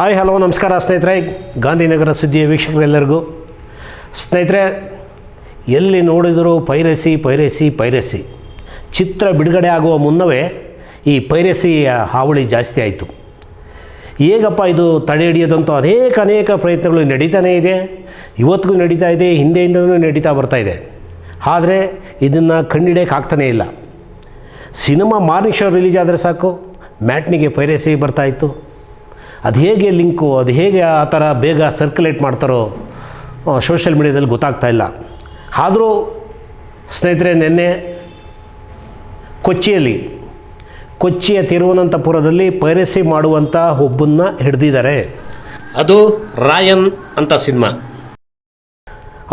Hi, hello, ನಮಸ್ಕಾರ ಸ್ನೇಹಿತರೆ. ಗಾಂಧಿನಗರ ಸುದ್ದಿಯ ವೀಕ್ಷಕರೆಲ್ಲರಿಗೂ. ಸ್ನೇಹಿತರೆ, ಎಲ್ಲಿ ನೋಡಿದರೂ ಪೈರಸಿ ಪೈರಸಿ ಪೈರಸಿ. ಚಿತ್ರ ಬಿಡುಗಡೆ ಆಗುವ ಮುನ್ನವೇ ಈ ಪೈರಸಿಯ ಹಾವಳಿ ಜಾಸ್ತಿ ಆಯಿತು. ಹೇಗಪ್ಪ ಇದು ತಡೆ ಹಿಡಿಯೋದಂತೂ ಅನೇಕ ಅನೇಕ ಪ್ರಯತ್ನಗಳು ನಡೀತಾನೇ ಇದೆ. ಇವತ್ತಿಗೂ ನಡೀತಾ ಇದೆ ಹಿಂದೆಯಿಂದಲೂ ನಡೀತಾ ಬರ್ತಾ ಇದೆ. ಆದರೆ ಇದನ್ನು ಕಂಡಿಡಿಯೋಕ್ಕಾಗ್ತಾನೇ ಇಲ್ಲ. ಸಿನಿಮಾ ಮಾರ್ನಿಂಗ್ ಶೋ ರಿಲೀಸ್ ಆದರೆ ಸಾಕು, ಮ್ಯಾಟ್ನಿಗೆ ಪೈರಸಿ ಬರ್ತಾಯಿತ್ತು ಅದು ಹೇಗೆ ಲಿಂಕು ಅದು ಹೇಗೆ ಆ ಥರ ಬೇಗ ಸರ್ಕ್ಯುಲೇಟ್ ಮಾಡ್ತಾರೋ ಸೋಷಿಯಲ್ ಮೀಡ್ಯಾದಲ್ಲಿ ಗೊತ್ತಾಗ್ತಾ ಇಲ್ಲ. ಆದರೂ ಸ್ನೇಹಿತರೆ ನಿನ್ನೆ ಕೊಚ್ಚಿಯಲ್ಲಿ ಕೊಚ್ಚಿಯ ತಿರುವನಂತಪುರದಲ್ಲಿ ಪೈರಸಿ ಮಾಡುವಂಥ ಒಬ್ಬನ್ನ ಹಿಡಿದಿದ್ದಾರೆ. ಅದು ರಾಯನ್ ಅಂತ ಸಿನಿಮಾ.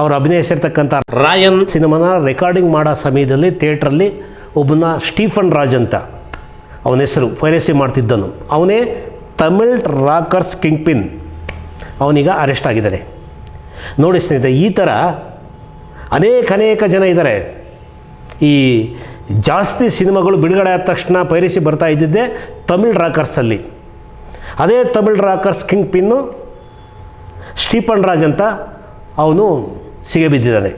ಅವರು ಅಭಿನಯಿಸಿರ್ತಕ್ಕಂಥ ರಾಯನ್. ಸಿನಿಮಾನ ರೆಕಾರ್ಡಿಂಗ್ ಮಾಡೋ ಸಮಯದಲ್ಲಿ ಥಿಯೇಟ್ರಲ್ಲಿ ಒಬ್ಬನ ಸ್ಟೀಫನ್ ರಾಜ್ ಅಂತ ಅವನ ಹೆಸರು ಪೈರಸಿ ಮಾಡ್ತಿದ್ದನು. ಅವನೇ ತಮಿಳ್ ರಾಕರ್ಸ್ ಕಿಂಗ್ ಪಿನ್ ಅವನೀಗ ಅರೆಸ್ಟ್ ಆಗಿದ್ದಾನೆ. ನೋಡಿ ಸ್ನೇಹಿತರೆ, ಈ ಥರ ಅನೇಕ ಅನೇಕ ಜನ ಇದ್ದಾರೆ. ಈ ಜಾಸ್ತಿ ಸಿನಿಮಾಗಳು ಬಿಡುಗಡೆ ಆದ ತಕ್ಷಣ ಪೈರಿಸಿ ಬರ್ತಾ ಇದ್ದಿದ್ದೆ ತಮಿಳ್ ರಾಕರ್ಸಲ್ಲಿ ಅದೇ Tamil rockers kingpin Stephen Raj ಅಂತ ಅವನು ಸಿಗೆ ಬಿದ್ದಿದ್ದಾನೆ.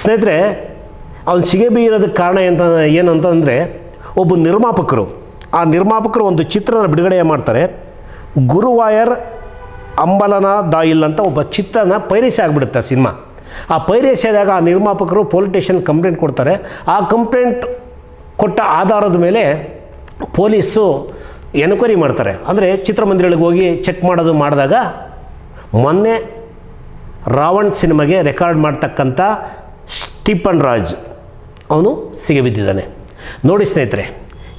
ಸ್ನೇಹಿತರೆ, ಅವನು ಸಿಗೆ ಬೀರೋದಕ್ಕೆ ಕಾರಣ ಎಂತ, ಏನು ಅಂತಂದರೆ, ಒಬ್ಬ ನಿರ್ಮಾಪಕರು. ಆ ನಿರ್ಮಾಪಕರು ಒಂದು ಚಿತ್ರನ ಬಿಡುಗಡೆ ಮಾಡ್ತಾರೆ. ಗುರುವಾಯರ್ ಅಂಬಲನ ದಾಯಿಲ್ ಅಂತ ಒಬ್ಬ ಚಿತ್ರನ ಪೈರಸಿ ಆಗಿಬಿಡುತ್ತೆ ಸಿನಿಮಾ. ಆ ಪೈರಸಿ ಆದಾಗ ಆ ನಿರ್ಮಾಪಕರು ಸ್ಟೇಷನ್ ಕಂಪ್ಲೇಂಟ್ ಕೊಡ್ತಾರೆ. ಆ ಕಂಪ್ಲೇಂಟ್ ಕೊಟ್ಟ ಆಧಾರದ ಮೇಲೆ ಪೊಲೀಸು ಎನ್ಕ್ವೈರಿ ಮಾಡ್ತಾರೆ. ಅಂದರೆ ಚಿತ್ರಮಂದಿರಗಳಿಗೆ ಹೋಗಿ ಚೆಕ್ ಮಾಡೋದು ಮಾಡಿದಾಗ ಮೊನ್ನೆ ರಾವಣ್ ಸಿನಿಮಾಗೆ ರೆಕಾರ್ಡ್ ಮಾಡ್ತಕ್ಕಂಥ ಸ್ಟೀಪನ್ ರಾಜ್, ಅವನು ಸಿಗಬಿದ್ದಿದ್ದಾನೆ ನೋಡಿ ಸ್ನೇಹಿತರೆ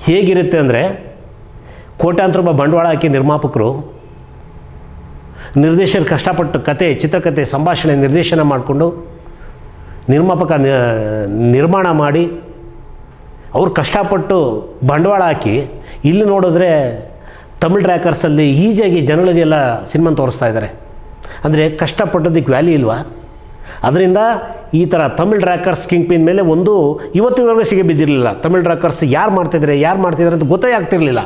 ಹೇಗಿರುತ್ತೆ ಅಂದರೆ ಕೋಟ್ಯಾಂತರ ರೂಪಾಯಿ ಬಂಡವಾಳ ಹಾಕಿ ನಿರ್ಮಾಪಕರು ನಿರ್ದೇಶಕರು ಕಷ್ಟಪಟ್ಟು ಕತೆ ಚಿತ್ರಕಥೆ ಸಂಭಾಷಣೆ, ನಿರ್ದೇಶನ ಮಾಡಿಕೊಂಡು ನಿರ್ಮಾಪಕ ನಿರ್ಮಾಣ ಮಾಡಿ ಅವರು ಕಷ್ಟಪಟ್ಟು ಬಂಡವಾಳ ಹಾಕಿ ಇಲ್ಲಿ ನೋಡಿದ್ರೆ ತಮಿಳ್ ಟ್ರ್ಯಾಕರ್ಸಲ್ಲಿ ಈಸಿಯಾಗಿ ಜನಗಳಿಗೆಲ್ಲ ಸಿನಿಮಾ ತೋರಿಸ್ತಾ ಇದ್ದಾರೆ. ಅಂದರೆ ಕಷ್ಟಪಟ್ಟದಕ್ಕೆ ವ್ಯಾಲ್ಯೂ ಇಲ್ವಾ? ಅದರಿಂದ ಈ ಥರ ತಮಿಳ್ ರ್ಯಾಕರ್ಸ್ ಕಿಂಗ್ ಪಿನ್ ಮೇಲೆ ಒಂದು ಇವತ್ತಿನವರೆಗೂ ಸಿಗೆ ಬಿದ್ದಿರಲಿಲ್ಲ. ತಮಿಳ್ ರ್ಯಾಕರ್ಸ್ ಯಾರು ಮಾಡ್ತಿದ್ದಾರೆ ಯಾರು ಮಾಡ್ತಿದ್ದಾರೆ ಅಂತ ಗೊತ್ತೇ ಆಗ್ತಿರಲಿಲ್ಲ.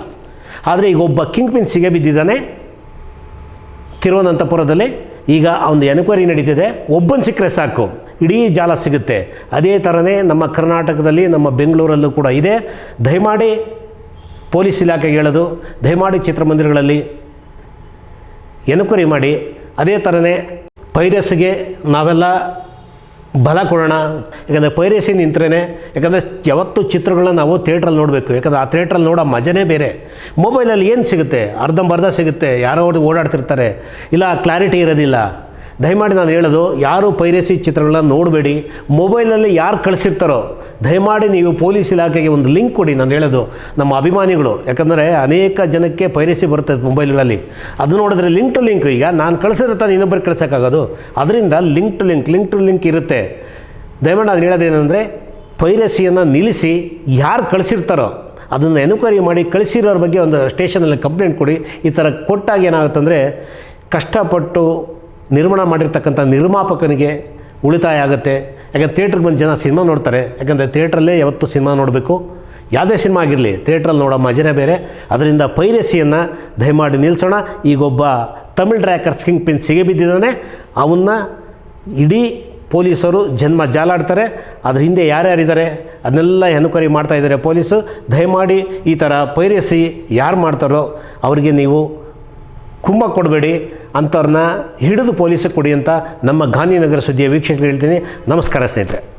ಆದರೆ ಈಗ ಒಬ್ಬ ಕಿಂಗ್ ಪಿನ್ ಸಿಗೆ ಬಿದ್ದಿದ್ದಾನೆ. ತಿರುವನಂತಪುರದಲ್ಲಿ ಈಗ ಒಂದು ಎನ್ಕ್ವೈರಿ ನಡೀತಿದೆ. ಒಬ್ಬನ ಸಿಕ್ಕರೆ ಸಾಕು, ಇಡೀ ಜಾಲ ಸಿಗುತ್ತೆ. ಅದೇ ಥರನೇ ನಮ್ಮ ಕರ್ನಾಟಕದಲ್ಲಿ, ನಮ್ಮ ಬೆಂಗಳೂರಲ್ಲೂ ಕೂಡ ಇದೆ. ದಯಮಾಡಿ ಪೊಲೀಸ್ ಇಲಾಖೆಗೆ ಹೇಳೋದು, ದಯಮಾಡಿ ಚಿತ್ರಮಂದಿರಗಳಲ್ಲಿ ಎನ್ಕ್ವೈರಿ ಮಾಡಿ. ಅದೇ ಥರನೇ ಪೈರಸ್ಗೆ ನಾವೆಲ್ಲ ಬಲ ಕೊಡೋಣ. ಯಾಕಂದರೆ ಪೈರೇಸಿ ನಿಂತ್ರೇ ಯಾಕಂದರೆ ಯಾವತ್ತು ಚಿತ್ರಗಳನ್ನ ನಾವು ಥಿಯೇಟ್ರಲ್ಲಿ ನೋಡಬೇಕು. ಯಾಕಂದರೆ ಆ ಥಿಯೇಟ್ರಲ್ಲಿ ನೋಡೋ ಮಜನೇ ಬೇರೆ. ಮೊಬೈಲಲ್ಲಿ ಏನು ಸಿಗುತ್ತೆ? ಅರ್ಧಂಬರ್ಧ ಸಿಗುತ್ತೆ. ಯಾರೋ ಓಡಾಡ್ತಿರ್ತಾರೆ. ಇಲ್ಲ ಕ್ಲಾರಿಟಿ ಇರೋದಿಲ್ಲ. ದಯಮಾಡಿ ನಾನು ಹೇಳೋದು, ಯಾರು ಪೈರಸಿ ಚಿತ್ರಗಳನ್ನ ನೋಡಬೇಡಿ. ಮೊಬೈಲಲ್ಲಿ ಯಾರು ಕಳಿಸಿರ್ತಾರೋ, ದಯಮಾಡಿ ನೀವು ಪೊಲೀಸ್ ಇಲಾಖೆಗೆ ಒಂದು ಲಿಂಕ್ ಕೊಡಿ, ನಾನು ಹೇಳೋದು. ನಮ್ಮ ಅಭಿಮಾನಿಗಳು, ಯಾಕಂದರೆ ಅನೇಕ ಜನಕ್ಕೆ ಪೈರಸಿ ಬರುತ್ತೆ ಮೊಬೈಲ್ಗಳಲ್ಲಿ. ಅದು ನೋಡಿದ್ರೆ ಲಿಂಕ್ ಟು ಲಿಂಕ್, ಈಗ ನಾನು ಕಳಿಸಿದ್ರೆ ತಾನು ಇನ್ನೊಬ್ಬರಿಗೆ ಕಳಿಸೋಕ್ಕಾಗೋದು. ಅದರಿಂದ link to link link to link ಇರುತ್ತೆ. ದಯಮಾಡಿ ನಾನು ಹೇಳೋದೇನೆಂದರೆ ಪೈರಸಿಯನ್ನು ನಿಲ್ಲಿಸಿ ಯಾರು ಕಳಿಸಿರ್ತಾರೋ, ಅದನ್ನು ಎನ್ಕ್ವೈರಿ ಮಾಡಿ ಕಳಿಸಿರೋರ ಬಗ್ಗೆ ಒಂದು ಸ್ಟೇಷನಲ್ಲಿ ಕಂಪ್ಲೇಂಟ್ ಕೊಡಿ. ಈ ಥರ ಕೊಟ್ಟಾಗ ಏನಾಗುತ್ತಂದರೆ, ಕಷ್ಟಪಟ್ಟು ನಿರ್ಮಾಣ ಮಾಡಿರ್ತಕ್ಕಂಥ ನಿರ್ಮಾಪಕನಿಗೆ ಉಳಿತಾಯ ಆಗುತ್ತೆ. ಯಾಕಂದ್ರೆ ಥಿಯೇಟ್ರಿಗೆ ಬಂದು ಜನ ಸಿನಿಮಾ ನೋಡ್ತಾರೆ. ಯಾಕಂದರೆ ಥಿಯೇಟ್ರಲ್ಲೇ ಯಾವತ್ತು ಸಿನಿಮಾ ನೋಡಬೇಕು. ಯಾವುದೇ ಸಿನಿಮಾ ಆಗಿರಲಿ ಥಿಯೇಟ್ರಲ್ಲಿ ನೋಡೋ ಮಜನೇ ಬೇರೆ. ಅದರಿಂದ ಪೈರಸಿಯನ್ನು ದಯಮಾಡಿ ನಿಲ್ಲಿಸೋಣ ಈಗೊಬ್ಬ ತಮಿಳ್ ಟ್ರ್ಯಾಕರ್ಸ್ ಕಿಂಗ್ ಪಿನ್ ಸಿಗೆ ಬಿದ್ದಿದ್ದಾನೆ. ಅವನ್ನ ಇಡೀ ಪೊಲೀಸರು ಜನ್ಮ ಜಾಲಾಡ್ತಾರೆ. ಅದ್ರ ಹಿಂದೆ ಯಾರ್ಯಾರಿದ್ದಾರೆ, ಅದನ್ನೆಲ್ಲ ಎನ್ಕ್ವೈರಿ ಮಾಡ್ತಾ ಇದ್ದಾರೆ ಪೊಲೀಸು. ದಯಮಾಡಿ ಈ ಥರ ಪೈರಸಿ ಯಾರು ಮಾಡ್ತಾರೋ, ಅವರಿಗೆ ನೀವು ಕುಂಭ ಕೊಡಬೇಡಿ. ಅಂಥವ್ರನ್ನ ಹಿಡಿದು ಪೊಲೀಸಿಗೆ ಕೊಡಿ ಅಂತ ನಮ್ಮ ಗಾಂಧಿನಗರ ಸುದ್ದಿಯ ವೀಕ್ಷಕರು ಹೇಳ್ತೀನಿ. ನಮಸ್ಕಾರ ಸ್ನೇಹಿತರೆ.